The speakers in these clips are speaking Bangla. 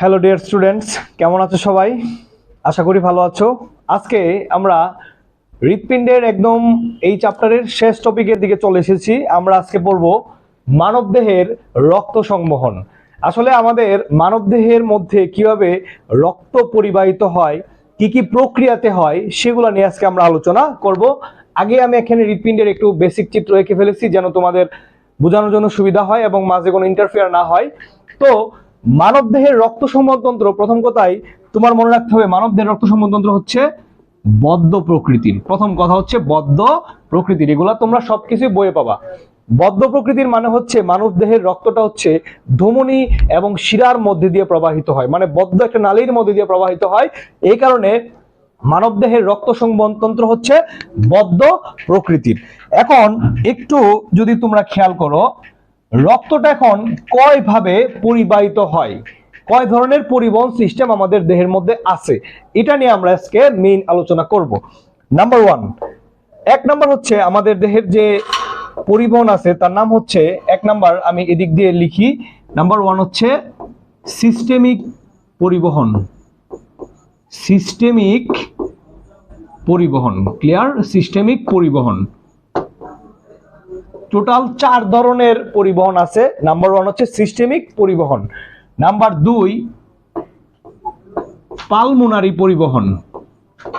হ্যালো ডিয়ার স্টুডেন্টস কেমন আছো সবাই? আশা করি ভালো আছো। আজকে আমরা হৃৎপিণ্ডের একদম এই চ্যাপ্টারের শেষ টপিকের দিকে চলে এসেছি। আমরা আজকে পড়ব মানবদেহের রক্ত সংবহন। আসলে আমাদের মানবদেহের মধ্যে কীভাবে রক্ত পরিবাহিত হয়, কি কি প্রক্রিয়াতে হয়, সেগুলো নিয়ে আজকে আমরা আলোচনা করব। আগে আমি এখানে হৃৎপিণ্ডের একটু বেসিক চিত্র এঁকে ফেলেছি, যেন তোমাদের বোঝানোর জন্য সুবিধা হয় এবং মাঝে কোনো ইন্টারফেয়ার না হয়। তো মানব দেহের রক্ত সংবহনতন্ত্র, প্রথম কথাই তোমার মনে রাখতে হবে মানব দেহের রক্ত সংবহনতন্ত্র হচ্ছে বদ্ধ প্রকৃতির। প্রথম কথা হচ্ছে বদ্ধ প্রকৃতির, এগুলা তোমরা সবকিছু বইয়ে পাবা। বদ্ধ প্রকৃতির মানে হচ্ছে মানব দেহের রক্তটা হচ্ছে ধমনী এবং শিরার মধ্যে দিয়ে প্রবাহিত হয় মানে বদ্ধ একটা নালীর মধ্যে দিয়ে প্রবাহিত হয়। এই কারণে মানব দেহের রক্ত সংবহনতন্ত্র হচ্ছে বদ্ধ প্রকৃতির। এখন একটু যদি তোমরা খেয়াল করো রক্তটা এখন কয় ভাবে পরিবাহিত হয়? কয় ধরনের পরিবহন সিস্টেম আমাদের দেহের মধ্যে আছে? এটা নিয়ে আমরা আজকে মেইন আলোচনা করব। নাম্বার ওয়ান এক নাম্বার হচ্ছে আমাদের দেহের যে পরিবহন আছে, তার নাম হচ্ছে, এক নাম্বার আমি এদিক দিয়ে লিখি। নাম্বার ওয়ান হচ্ছে সিস্টেমিক পরিবহন। সিস্টেমিক পরিবহন ক্লিয়ার সিস্টেমিক পরিবহন। টোটাল চার ধরনের পরিবহন আছে। নাম্বার ওয়ান হচ্ছে সিস্টেমিক পরিবহন। নাম্বার দুই, পালমোনারি পরিবহন।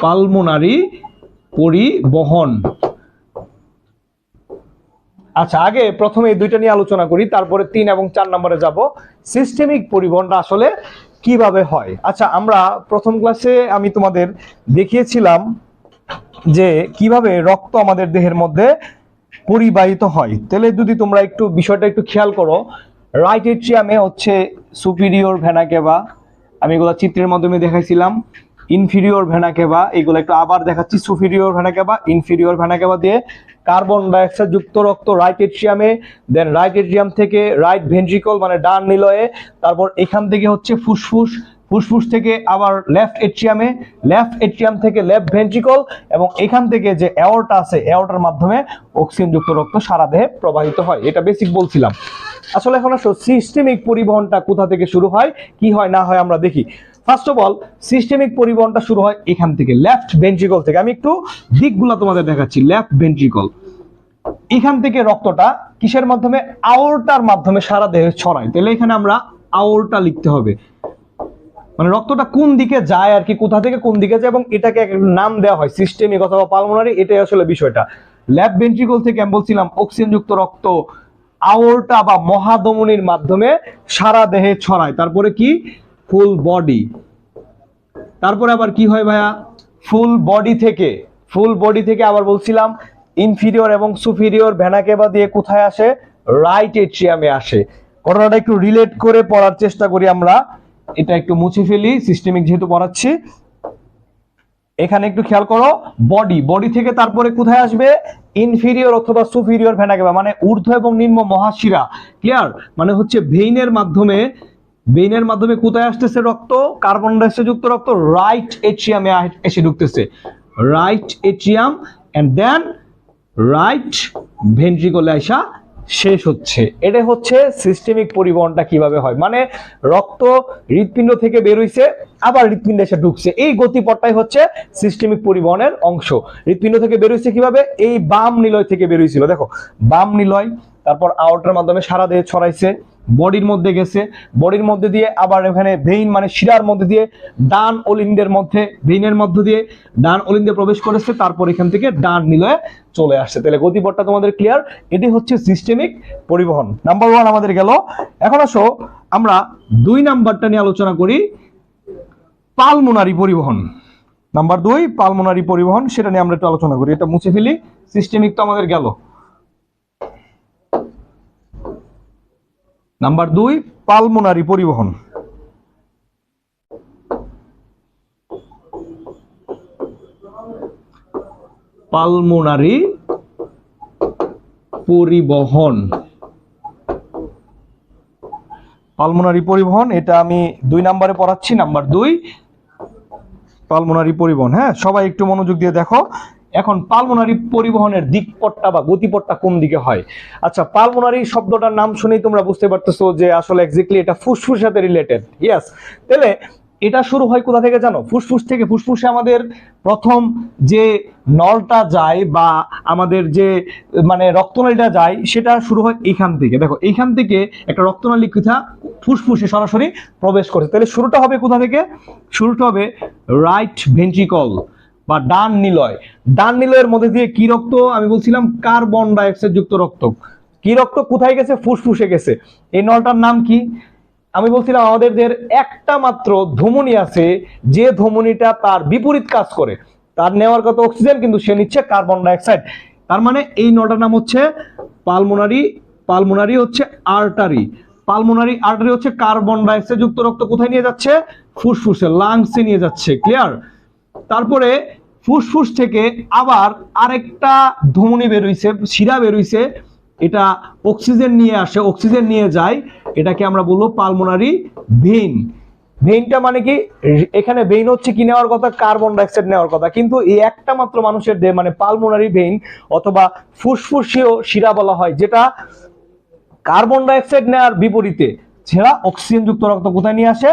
পালমোনারি পরিবহন। আচ্ছা আগে প্রথমে এই দুইটা নিয়ে আলোচনা করি, তারপরে তিন এবং চার নম্বরে যাব। সিস্টেমিক পরিবহনটা আসলে কীভাবে হয়? আচ্ছা আমরা প্রথম ক্লাসে আমি তোমাদের দেখিয়েছিলাম যে কীভাবে রক্ত আমাদের দেহের মধ্যে পরিবাহিত হয়। তাহলে যদি তোমরা একটু বিষয়টা একটু খেয়াল করো রাইট এট্রিয়ামে হচ্ছে সুপিরিয়র ভেনা কেবা আমি এগুলো চিত্রের মাধ্যমে দেখাইছিলাম। ইনফিরিয়র ভেনা কেবা এগুলো একটু আবার দেখাচ্ছি। Superior vena cava inferior vena cava দিয়ে কার্বন ডাইঅক্সাইড যুক্ত রক্ত রাইট এট্রিয়ামে দেন রাইট এট্রিয়াম থেকে রাইট ভেন্ট্রিকল মানে ডান নিলয়ে, তারপর এখান থেকে হচ্ছে ফুসফুস ফুসফুস থেকে আবার লেফট এট্রিয়ামে, লেফট এট্রিয়াম থেকে লেফট ভেন্ট্রিকল এবং এখান থেকে যে অ্যাওরটা আছে অ্যাওরটার মাধ্যমে অক্সিজেনযুক্ত রক্ত সারা দেহে প্রবাহিত হয়। এটা বেসিক বলছিলাম। আসলে এখন আসো সিস্টেমিক পরিবহনটা কোথা থেকে শুরু হয়, কি হয়, না হয় আমরা দেখি। ফার্স্ট অফ অল সিস্টেমিক পরিবহনটা শুরু হয় এখান থেকে লেফট ভেন্ট্রিকল থেকে। আমি একটু দিকগুলো তোমাদের দেখাচ্ছি লেফট ভেন্ট্রিকল এখান থেকে রক্তটা কিসের মাধ্যমে? আওরটার মাধ্যমে সারা দেহে ছড়ায়। তাহলে এখানে আমরা আওরটা লিখতে হবে। মানে রক্তটা কোন দিকে যায় আর কি, কোথা থেকে কোন দিকে যায় এবং এটাকে নাম দেওয়া হয় সিস্টেমিক অথবা পালমোনারি এটাই আসলে বিষয়টা। ল্যাব ভেন্ট্রিকল থেকে আমি বলছিলাম অক্সিজেনযুক্ত রক্ত আওরটা বা মহাধমনির মাধ্যমে সারা দেহে ছড়ায়। তারপরে কি? ফুল বডি তারপরে আবার কি হয় ভাইয়া? ফুল বডি থেকে। ফুল বডি থেকে আবার বলছিলাম ইনফিরিয়র এবং সুপিরিয়র ভেনাকেবা দিয়ে কোথায় আসে? রাইট এট্রিয়ামে আসে। ঘটনাটা একটু রিলেট করে পড়ার চেষ্টা করি আমরা। এটা একটু মুছে ফেলি সিস্টেমিক যেহেতু পড়াচ্ছি। এখানে একটু খেয়াল করো বডি বডি থেকে তারপরে কোথায় আসবে? ইনফিরিয়র অথবা সুপিরিয়র ভেনাকেবা মানে ঊর্ধ্ব এবং নিম্ন মহাশিরা। ক্লিয়ার মানে হচ্ছে ভেইনের মাধ্যমে ভেইনের মাধ্যমে কোথায় আসতেছে রক্ত? কার্বন ডাইঅক্সাইড যুক্ত রক্ত রাইট এট্রিয়ামে এসে ঢুকতেছে। Right atrium and then right ভেন্ট্রিকলে আসা শেষ হচ্ছে। এটা হচ্ছে সিস্টেমিক পরিবহনটা কীভাবে হয়? মানে রক্ত হৃৎপিণ্ড থেকে বেরোইছে আবার হৃৎপিণ্ডে এসে ঢুকছে। এই গতিপথটাই হচ্ছে সিস্টেমিক পরিবহনের অংশ। হৃৎপিণ্ড থেকে বেরোইছে কীভাবে? এই বাম নিলয় থেকে বের হইছিল। দেখো, বাম নিলয়, তারপর আউটার মাধ্যমে সারা দেহে ছড়াইছে বডির মধ্যে গেছে। বডির মধ্যে দিয়ে আবার এখানে ভেইন মানে শিরার মধ্যে দিয়ে ডান অলিন্দের মধ্যে ভেইনের মধ্য দিয়ে ডান অলিন্দে প্রবেশ করেছে, তারপর এখান থেকে ডান নিলয়ে চলে আসছে। তাহলে গতিপথটা তোমাদের ক্লিয়ার এটি হচ্ছে সিস্টেমিক পরিবহন। নাম্বার ওয়ান আমাদের গেল। এখন আসো, আমরা দুই নাম্বারটা নিয়ে আলোচনা করি, পালমোনারি পরিবহন। নাম্বার দুই, পালমোনারি পরিবহন, সেটা নিয়ে আমরা একটু আলোচনা করি। এটা মুছে ফেলি সিস্টেমিক তো আমাদের গেল। নাম্বার দুই, পালমোনারি পরিবহন। পালমোনারি পরিবহন। পালমোনারি পরিবহন, এটা আমি দুই নাম্বারে পড়াচ্ছি। নাম্বার দুই, পালমোনারি পরিবহন। হ্যাঁ সবাই একটু মনোযোগ দিয়ে দেখো। এখন পালমোনারি পরিবহনের দিকপটটা বা গতিপটটা কোন দিকে হয়? আচ্ছা পালমোনারি শব্দটার নাম শুনেই তোমরা বুঝতে পারতেছো যে আসলে এক্স্যাক্টলি এটা ফুসফুসের সাথে রিলেটেড ইয়েস তাহলে এটা শুরু হয় কোথা থেকে জানো? ফুসফুস থেকে, ফুসফুসে আমাদের প্রথম যে নলটা যায় বা আমাদের যে মানে রক্তনালীটা যায়, সেটা শুরু হয় এইখান থেকে। দেখো, এইখান থেকে একটা রক্তনালী কোথা? ফুসফুসে সরাসরি প্রবেশ করছে। তাহলে শুরুটা হবে কোথা থেকে? শুরুটা হবে রাইট ভেন্ট্রিকল বা ডান নিলয়। ডান নিলয়ের মধ্যে দিয়ে কি রক্ত? আমি বলছিলাম কার্বন ডাইঅক্সাইড যুক্ত রক্ত। কি রক্ত? কোথায় গেছে? ফুসফুসে গেছে। এই নলটার নাম কি? আমি বলছিলাম আমাদের যে একটা মাত্র ধমনী আছে, যে ধমনীটা তার বিপরীত কাজ করে। তার নেওয়ার কথা অক্সিজেন? কিন্তু সে নিচ্ছে কার্বন ডাইঅক্সাইড। তার মানে এই নলটার নাম হচ্ছে পালমোনারি পালমোনারি হচ্ছে আর্টারি। পালমোনারি, আর্টারি হচ্ছে কার্বন ডাইঅক্সাইড যুক্ত রক্ত কোথায় নিয়ে যাচ্ছে? ফুসফুসে, লাংসে নিয়ে যাচ্ছে। ক্লিয়ার? তারপরে ফুসফুস থেকে আবার আরেকটা ধমনী বেরোইছে, শিরা বেরোইছে। এটা অক্সিজেন নিয়ে আসে, অক্সিজেন নিয়ে যায়। এটাকে আমরা বলব পালমোনারি ভেইন। ভেইনটা মানে কি? এখানে ভেইন হচ্ছে কি নেওয়ার কথা? কার্বন ডাইঅক্সাইড নেওয়ার কথা। কিন্তু এই একটা মাত্র মানুষের দেহ মানে পালমোনারি ভেইন অথবা ফুসফুসীয় শিরা বলা হয়, যেটা কার্বন ডাইঅক্সাইড নেওয়ার বিপরীতে ছেড়া অক্সিজেন যুক্ত রক্ত কোথায় নিয়ে আসে?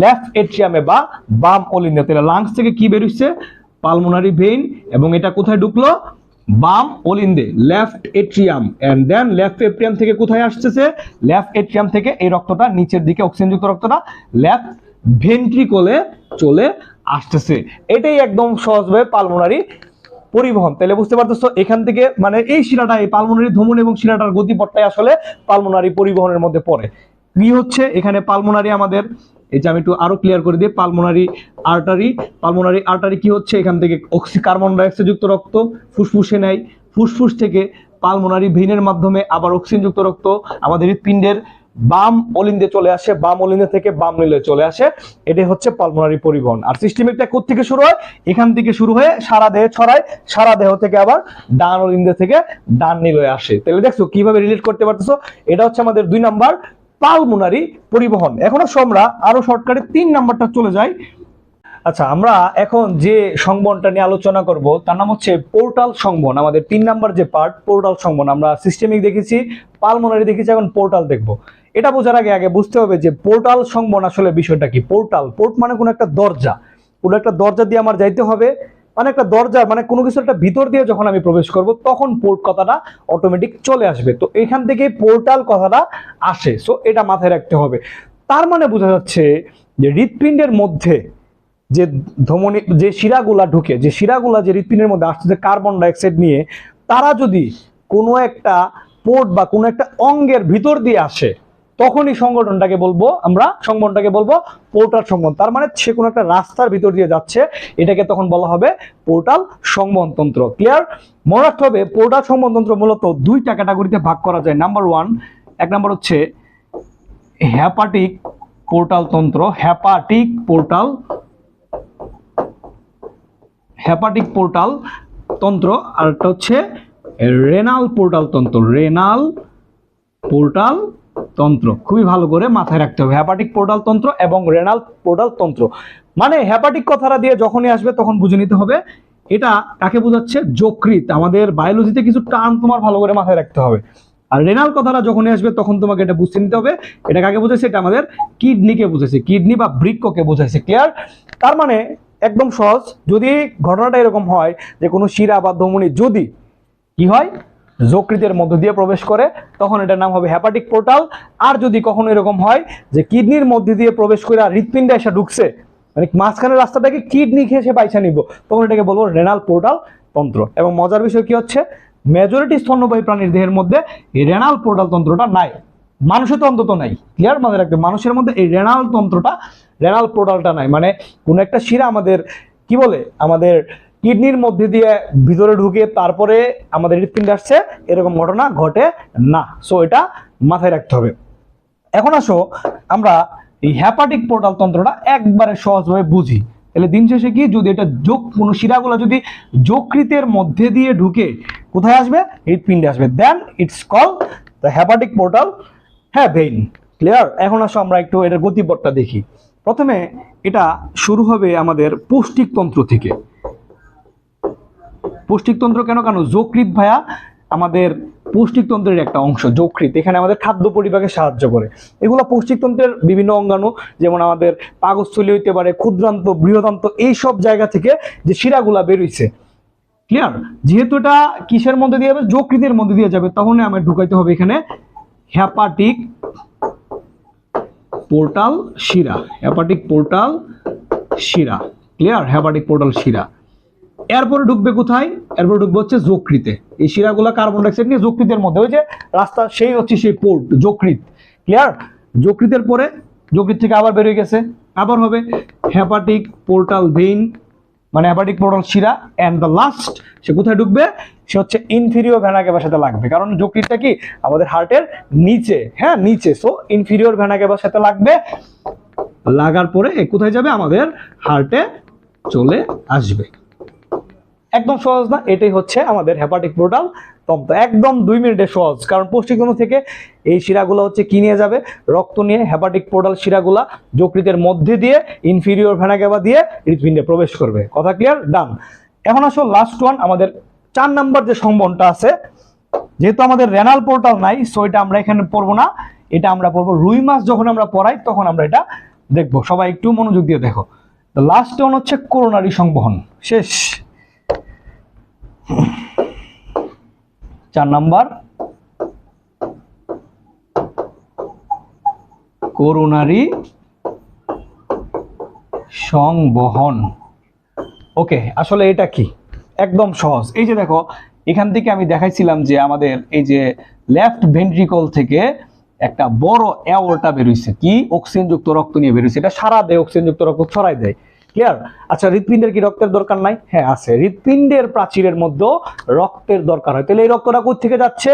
লেফট এট্রিয়ামে বা বাম অলিন্দে তাহলে লাংস থেকে কি বেরোচ্ছে পালমোনারি ভেইন এবং এটা কোথায় ঢুকলো? বাম অলিন্দে left atrium and then left atrium থেকে কোথায় আসতেছে? লেফট এট্রিয়াম থেকে এই রক্তটা নিচের দিকে অক্সিজেন যুক্ত রক্তটা লেফট ভেন্ট্রিকলে চলে আসতেছে। এটাই একদম সহজভাবে পালমোনারি পরিবহন। তাহলে বুঝতে পারতেছো, এখান থেকে মানে এই শিরাটা এই পালমোনারি ধমন এবং শিরাটার গতিপথটাই আসলে পালমোনারি পরিবহনের মধ্যে পড়ে। কি হচ্ছে? এখানে পালমোনারি আমাদের এই যে আমি একটু আরও ক্লিয়ার করে দিই পালমোনারি আর্টারি পালমোনারি আর্টারি কি হচ্ছে? এখান থেকে অক্সি কার্বন ডাইঅক্সাইড যুক্ত রক্ত, ফুসফুসে নেয়। ফুসফুস থেকে পালমোনারি ভেনের মাধ্যমে আবার অক্সিজেন যুক্ত রক্ত আমাদের হৃৎপিণ্ডের বাম অলিন্দে চলে আসে, বাম অলিন্দে থেকে বাম নীলে চলে আসে। এটাই হচ্ছে পালমোনারি পরিবহন। আর সিস্টেমিকটা থেকে শুরু হয়? এখান থেকে শুরু হয়ে সারা দেহে ছড়ায়, সারা দেহ থেকে আবার ডান অলিন্দে থেকে ডান নীলয়ে আসে। তাহলে দেখছ কীভাবে রিলেট করতে পারতেছো? এটা হচ্ছে আমাদের দুই নাম্বার পালমোনারি পরিবহন। এখন আমরা আরও শর্টকাটে তিন নাম্বারটা চলে যাই। আচ্ছা আমরা এখন যে সংবহনটা নিয়ে আলোচনা করব, তার নাম হচ্ছে পোর্টাল সংবন। আমাদের তিন নাম্বার যে পার্ট পোর্টাল সংবন, আমরা সিস্টেমিক দেখেছি, পালমোনারি দেখেছি, এখন পোর্টাল দেখব। এটা বোঝার আগে আগে বুঝতে হবে যে পোর্টাল সংবন আসলে বিষয়টা কি? পোর্টাল পোর্ট মানে কোনো একটা দরজা। কোনো একটা দরজা দিয়ে আমার যাইতে হবে মানে একটা দরজা মানে কোনো কিছু একটা ভিতর দিয়ে যখন আমি প্রবেশ করব, তখন পোর্ট কথাটা অটোমেটিক চলে আসবে। তো এখান থেকে পোর্টাল কথাটা আসে। সো এটা মাথায় রাখতে হবে। তার মানে বোঝা যাচ্ছে যে হৃৎপিণ্ডের মধ্যে যে ধমনী, যে শিরাগুলা ঢুকে, যে শিরাগুলা যে হৃৎপিণ্ডের মধ্যে আসতেছে কার্বন ডাইঅক্সাইড নিয়ে, তারা যদি কোনো একটা পোর্ট বা কোনো একটা অঙ্গের ভিতর দিয়ে আসে তখনই সংগঠনটাকে বলব, আমরা সংগঠনটাকে বলব পোর্টাল সংবহন। তার মানে সে কোনো একটা রাস্তার ভিতর দিয়ে যাচ্ছে, এটাকে তখন বলা হবে পোর্টাল সংবহন তন্ত্র ক্লিয়ার মনে রাখতে হবে, পোর্টাল সংবহন তন্ত্র মূলত দুইটা ক্যাটাগরিতে ভাগ করা যায়। নাম্বার ওয়ান এক নাম্বার হচ্ছে হ্যাপাটিক পোর্টাল তন্ত্র হ্যাপাটিক পোর্টাল হ্যাপাটিক পোর্টাল তন্ত্র আর একটা হচ্ছে রেনাল পোর্টাল তন্ত্র রেনাল পোর্টাল তন্ত্র। খুবই ভালো করে মাথায় রাখতে হবে। হ্যাপাটিক পোর্টাল তন্ত্র এবং রেনাল পোর্টাল তন্ত্র। মানে হ্যাপাটিক কথাটা দিয়ে যখনই আসবে তখন বুঝে নিতে হবে। এটা কাকে বোঝাচ্ছে? যকৃত আমাদের বায়োলজিতে কিছু টার্ম তোমার ভালো করে মাথায় রাখতে হবে। আর রেনাল কথাটা যখনই আসবে তখন তোমাকে এটা বুঝতে নিতে হবে। এটা কাকে বোঝাচ্ছে? এটা আমাদের কিডনিকে বোঝাচ্ছে। কিডনি বা বৃক্ককে বোঝাচ্ছে। ক্লিয়ার? তার মানে একদম সহজ। যদি ঘটনাটা এরকম হয় যে কোনো শিরা বা ধমনী যদি কি হয়? যকৃতের মধ্য দিয়ে প্রবেশ করে, তখন এটার নাম হবে হ্যাপাটিক পোর্টাল আর যদি কখনো এরকম হয় যে কিডনির মধ্যে দিয়ে প্রবেশ করে আর হৃৎপিণ্ডে এসে ঢুকছে মানে মাঝখানের রাস্তাটাকে কিডনি খেয়ে সে পাইসা নিব, তখন এটাকে বলব রেনাল পোর্টাল তন্ত্র। এবং মজার বিষয় কি হচ্ছে মেজরিটি স্তন্যবাহী প্রাণীর দেহের মধ্যে এই রেনাল পোর্টাল তন্ত্রটা নাই। মানুষের তো অন্তত নাই। ক্লিয়ার মাথায় রাখতে মানুষের মধ্যে এই রেনাল তন্ত্রটা রেনাল পোর্টালটা নাই। মানে কোনো একটা শিরা আমাদের, কি বলে? আমাদের কিডনির মধ্যে দিয়ে ভিতরে ঢুকে তারপরে আমাদের হৃৎপিণ্ডে আসছে, এরকম ঘটনা ঘটে না। সো এটা মাথায় রাখতে হবে। এখন আসো, আমরা এই হ্যাপাটিক পোর্টাল তন্ত্রটা একবারে সহজভাবে বুঝি। তাহলে দিন শেষে কি, যদি এটা যোগ, কোনো শিরাগুলো যদি যকৃতের মধ্যে দিয়ে ঢুকে, কোথায় আসবে? হৃৎপিণ্ডে আসবে। Then it's call the hepatic portal হ্যাঁ ভেইন ক্লিয়ার এখন আসো, আমরা একটু এটার গতিপথটা দেখি। প্রথমে এটা শুরু হবে আমাদের পৌষ্টিক তন্ত্র থেকে। পৌষ্টিকতন্ত্র কেন? কেন যকৃৎ ভায়া আমাদের পৌষ্টিকতন্ত্রের একটা অংশ যকৃত এখানে আমাদের খাদ্য পরিপাকে সাহায্য করে। এগুলো পৌষ্টিকতন্ত্রের বিভিন্ন অঙ্গাণু, যেমন আমাদের পাকস্থলী হইতে পারে, ক্ষুদ্রান্ত, বৃহদান্ত এই সব জায়গা থেকে যে শিরাগুলা বেরোইছে ক্লিয়ার যেহেতু এটা কিসের মধ্যে দিয়ে যাবে? যকৃতের মধ্যে দিয়ে যাবে। তখন আমার ঢুকাইতে হবে এখানে হ্যাপাটিক পোর্টাল শিরা। হ্যাপাটিক পোর্টাল শিরা। ক্লিয়ার হ্যাপাটিক পোর্টাল শিরা। এরপরে ঢুকবে কোথায়? এরপরে ঢুকবে হচ্ছে যকৃতে। এই শিরাগুলো কার্বন ডাইঅক্সাইড নিয়ে যকৃতের মধ্যে। ওই যে রাস্তা, সেই হচ্ছে সেই পোর্ট যকৃত। ক্লিয়ার যকৃতের পরে যকৃত থেকে আবার বেরিয়ে গেছে। আবার হবে হ্যাপাটিক পোর্টাল ভেইন মানে হ্যাপাটিক পোর্টাল শিরা। অ্যান্ড দ্য লাস্ট সে কোথায় ঢুকবে? সে হচ্ছে ইনফিরিয়র ভ্যানা ক্যাভার সাথে লাগবে। কারণ যকৃতটা কি? আমাদের হার্টের নিচে। হ্যাঁ নিচে। সো ইনফিরিয়র ভ্যানা ক্যাভার সাথে লাগবে। লাগার পরে কোথায় যাবে? আমাদের হার্টে চলে আসবে। একদম সহজ না, এটাই হচ্ছে আমাদের হেপাটিক পোর্টাল তন্ত্র একদম দুই মিনিটে সহজ, কারণ পৌষ্টিকতন্ত্র থেকে এই শিরাগুলো হচ্ছে কি নিয়ে যাবে? রক্ত নিয়ে হেপাটিক পোর্টাল শিরাগুলা যকৃতের মধ্যে দিয়ে ইনফিরিয়র ভেনাকেবা দিয়ে হৃৎপিণ্ডে প্রবেশ করবে। কথা ক্লিয়ার ডান এখন আসো লাস্ট ওয়ান আমাদের চার নাম্বার যে সম্বনটা আছে। যেহেতু আমাদের রেনাল পোর্টাল নাই সো এটা আমরা এখানে পড়ব না। এটা আমরা পড়ব রুই মাছ যখন আমরা পড়াই, তখন আমরা এটা দেখব। সবাই একটু মনোযোগ দিয়ে দেখো। লাস্ট ওয়ান হচ্ছে করোনারি সংবহন। শেষ। চার নাম্বার। করোনারি সংবহন। ওকে, আসলে এটা কি? একদম সহজ। এই যে দেখো, এখান থেকে আমি দেখাইছিলাম যে আমাদের এই যে লেফট ভেন্ট্রিকল থেকে একটা বড় অ্যাওরটা বেরোইছে। কি? অক্সিজেনযুক্ত রক্ত নিয়ে বেরোইছে। এটা সারা দেয় অক্সিজেনযুক্ত রক্ত ছড়াই দেয়। ক্লিয়ার আচ্ছা হৃৎপিণ্ডের কি রক্তের দরকার নাই? হ্যাঁ আছে। হৃৎপিণ্ডের প্রাচীরের মধ্যেও রক্তের দরকার হয়। তাহলে এই রক্তটা থেকে যাচ্ছে?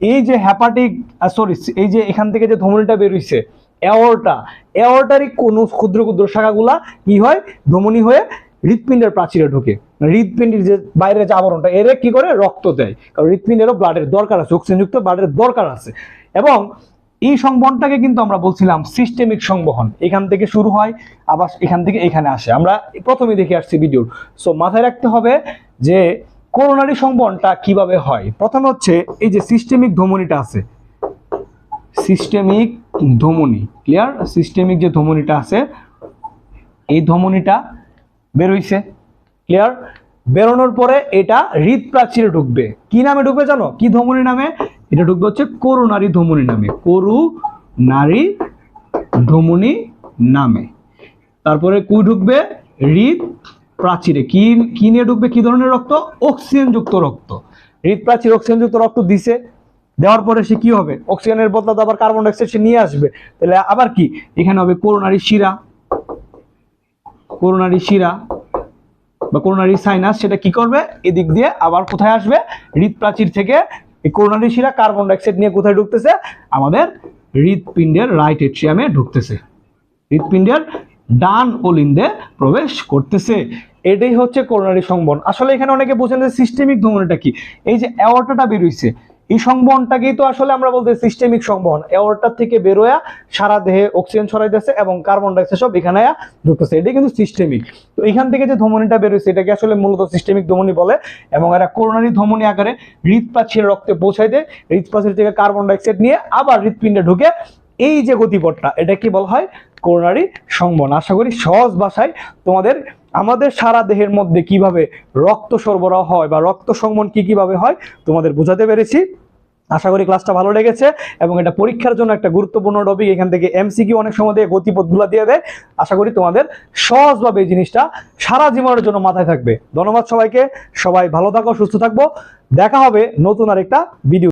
এই যে হ্যাপাটিক সরি এই যে এখান থেকে যে ধমনিটা বেরোইছে অ্যাওরটা অ্যাওরটারই কোন ক্ষুদ্র ক্ষুদ্র শাখাগুলা কি হয়? ধমনি হয়ে হৃৎপিণ্ডের প্রাচীরে ঢোকে। হৃৎপিণ্ডের যে বাইরের যে আবরণটা, এর কি করে? রক্ত দেয়। কারণ হৃৎপিণ্ডেরও ব্লাডের দরকার আছে অক্সিজেনযুক্ত ব্লাডের দরকার আছে। এবং এই সংবহনটাকে কিন্তু আমরা বলছিলাম সিস্টেমিক সংবহন। এখান থেকে শুরু হয়, আবার এখান থেকে এখানে আসে। আমরা প্রথমে দেখে আসছি ভিডিও সো মাথায় রাখতে হবে যে করোনারি সংবহনটা কীভাবে হয়? প্রথম হচ্ছে এই যে সিস্টেমিক ধমনিটা আছে। সিস্টেমিক ধমনি ক্লিয়ার সিস্টেমিক যে ধমনিটা আছে, এই ধমনিটা বেরোইছে ক্লিয়ার বেরোনোর পরে এটা হৃদপ্রাচীরে ঢুকবে। কি নামে ঢুকবে জানো? কি ধমনী নামে? এটা ঢুকবে হচ্ছে করোনারি ধমনী নামে। করু নারী ধমনি নামে। তারপরে কুই ঢুকবে? হৃদ প্রাচীরে কি কি নিয়ে ঢুকবে? কি ধরনের রক্ত? অক্সিজেন যুক্ত রক্ত। হৃদ প্রাচীর অক্সিজেন যুক্ত রক্ত দিছে। দেওয়ার পরে সে কি হবে? অক্সিজেনের বদলাতে আবার কার্বন ডাইঅক্সাইড সে নিয়ে আসবে। তাহলে আবার কি? এখানে হবে করোনারি শিরা। করোনারি শিরা। বা করোনারি সাইনাস সেটা কি করবে? এদিক দিয়ে আবার কোথায় আসবে? হৃদপ্রাচীর থেকে এই করোনারি শিরা কার্বন ডাইঅক্সাইড নিয়ে কোথায় ঢুকতেছে? আমাদের হৃদপিণ্ডের রাইট এট্রিয়ামে ঢুকতেছে। হৃদপিণ্ডের ডান ওলিন্দে প্রবেশ করতেছে। এটাই হচ্ছে করোনারি সংবন। আসলে এখানে অনেকে বোঝেন যে সিস্টেমিক ধমনিটা কি? এই যে অ্যাওয়ার্টাটা বেরোইছে এই সংবহনটাকেই তো আসলে আমরা বলতে সিস্টেমিক সংবহন। অ্যাওয়ার্টার থেকে বেরোয়া, সারা দেহে অক্সিজেন ছড়াইতেছে এবং কার্বন ডাইঅক্সাইড সব এখানে ঢুকতেছে। এটাই কিন্তু সিস্টেমিক তো এখান থেকে যে ধমনিটা বেরোইছে, এটাকে আসলে মূলত সিস্টেমিক ধমনি বলে এবং এরা করোনারি ধমনি আকারে হৃদপ্রাচীর রক্তে পৌঁছাই দেয়। হৃদপ্রাচীর থেকে কার্বন ডাইঅক্সাইড নিয়ে আবার হৃদপিণ্ডে ঢুকে এই যে গতিপথটা, এটা কি বলা হয়? করোনারি সংবহন। আশা করি সহজ ভাষায় তোমাদের আমাদের সারা দেহের মধ্যে কীভাবে রক্ত সরবরাহ হয় বা রক্ত সংবহন কি কীভাবে হয়, তোমাদের বোঝাতে পেরেছি। আশা করি ক্লাসটা ভালো লেগেছে এবং এটা পরীক্ষার জন্য একটা গুরুত্বপূর্ণ টপিক এখান থেকে এমসিকিউ অনেক সময় দিয়ে গতিপথগুলো দিয়ে দেয়। আশা করি তোমাদের সহজভাবে এই জিনিসটা সারা জীবনের জন্য মাথায় থাকবে। ধন্যবাদ সবাইকে। সবাই ভালো থাকো, সুস্থ থাকব। দেখা হবে নতুন আরেকটা ভিডিও